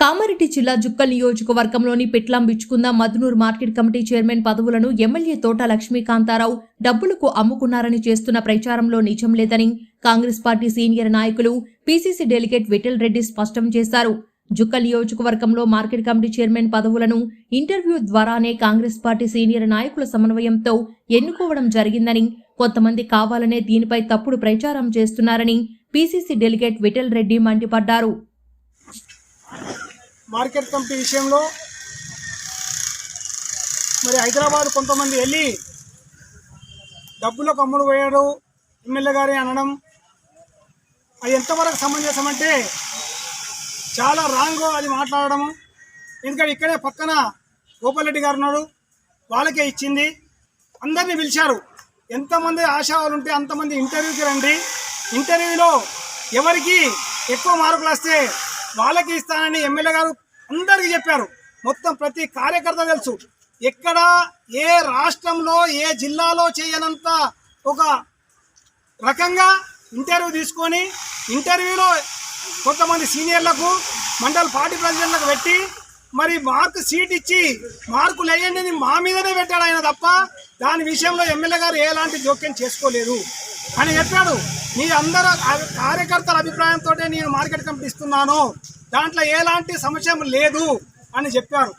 కామారెడ్డి జిల్లా జుక్కల్ నియోజకవర్గంలోని Petlam Bichkunda Madhunur market committee chairman పదవులను ఎమ్మెల్యే తోట లక్ష్మీకాంతారావు డబ్బులకు అమ్ముకున్నారని చేస్తున్న ప్రచారంలో నిజం లేదని కాంగ్రెస్ పార్టీ సీనియర్ నాయకులు పీసీసీ డెలిగేట్ విఠల్ రెడ్డి స్పష్టం చేశారు. జుక్కల్ నియోజకవర్గంలో మార్కెట్ కమిటీ చైర్మన్ పదవులను ఇంటర్వ్యూ ద్వారానే కాంగ్రెస్ పార్టీ సీనియర్ నాయకుల సమన్వయంతో ఎన్నుకోవడం జరిగిందని కొంతమంది కావాలనే దీనిపై తప్పుడు ప్రచారం చేస్తున్నారని పీసీసీ డెలిగేట్ విఠల్ రెడ్డి మండిపడ్డారు. మార్కెట్ కమిటీ విషయంలో మరి హైదరాబాద్ కొంతమంది వెళ్ళి డబ్బులకు అమ్ముడు పోయాడు. ఎమ్మెల్యే గారి అనడం. అది ఎంతవరకు సమంజసం చాలా రాంగ్ అది మాట్లాడడము. ఎందుకంటే ఇక్కడే పక్కన గోపాలరెడ్డి గారు ఉన్నాడు. వాళ్ళకే ఇచ్చింది. అందరినీ పిలిచారు. ఎంతమంది ఆశావాలు ఉంటే అంతమంది ఇంటర్వ్యూకి రండి. ఇంటర్వ్యూలో ఎవరికి ఎక్కువ మార్కులు వస్తే వాళ్ళకి ఇస్తానని ఎమ్మెల్యే గారు అందరికీ చెప్పారు. మొత్తం ప్రతి కార్యకర్త తెలుసు. ఎక్కడ ఏ రాష్ట్రంలో ఏ జిల్లాలో చేయనంత ఒక రకంగా ఇంటర్వ్యూ తీసుకొని ఇంటర్వ్యూలో కొంతమంది సీనియర్లకు మండల పార్టీ ప్రెసిడెంట్లకు పెట్టి మరి మార్కు సీట్ ఇచ్చి మార్కులు వేయండి మా మీదనే పెట్టాడు ఆయన తప్ప దాని విషయంలో ఎమ్మెల్యే గారు ఎలాంటి జోక్యం చేసుకోలేదు. అని చెప్పాడు. మీ అందరూ కార్యకర్తల అభిప్రాయంతో నేను మార్కెట్ కమిటీ ఇస్తున్నాను. దాంట్లో ఎలాంటి సమస్య లేదు అని చెప్పారు.